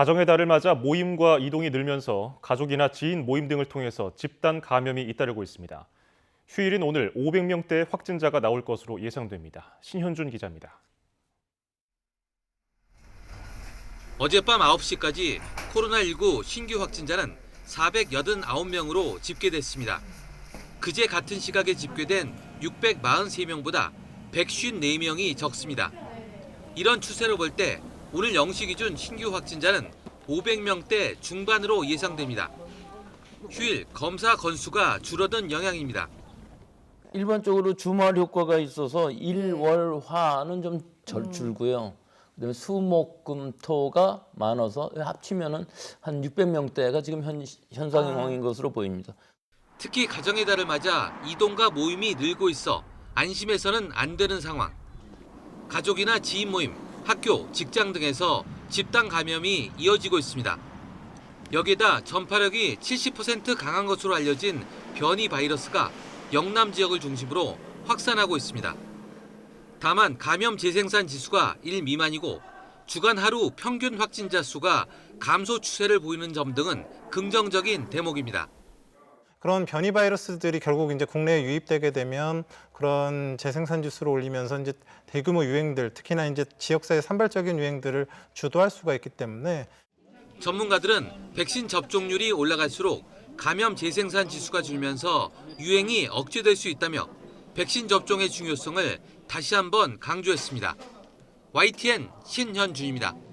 가정의 달을 맞아 모임과 이동이 늘면서 가족이나 지인 모임 등을 통해서 집단 감염이 잇따르고 있습니다. 휴일인 오늘 500명대 확진자가 나올 것으로 예상됩니다. 신현준 기자입니다. 어젯밤 9시까지 코로나19 신규 확진자는 489명으로 집계됐습니다. 그제 같은 시각에 집계된 643명보다 154명이 적습니다. 이런 추세로 볼 때 오늘 0시 기준 신규 확진자는 500명대 중반으로 예상됩니다. 휴일 검사 건수가 줄어든 영향입니다. 일반적으로 주말 효과가 있어서 일월화는 좀 절 줄고요. 그다음에 수목금토가 많아서 합치면은 한 600명대가 지금 현, 현상 상황인 것으로 보입니다. 특히 가정의 달을 맞아 이동과 모임이 늘고 있어 안심해서는 안 되는 상황. 가족이나 지인 모임, 학교, 직장 등에서 집단 감염이 이어지고 있습니다. 여기에다 전파력이 70% 강한 것으로 알려진 변이 바이러스가 영남 지역을 중심으로 확산하고 있습니다. 다만 감염 재생산 지수가 1 미만이고 주간 하루 평균 확진자 수가 감소 추세를 보이는 점 등은 긍정적인 대목입니다. 그런 변이 바이러스들이 결국 이제 국내에 유입되게 되면 그런 재생산 지수를 올리면서 이제 대규모 유행들, 특히나 이제 지역사회 산발적인 유행들을 주도할 수가 있기 때문에 전문가들은 백신 접종률이 올라갈수록 감염 재생산 지수가 줄면서 유행이 억제될 수 있다며 백신 접종의 중요성을 다시 한번 강조했습니다. YTN 신현준입니다.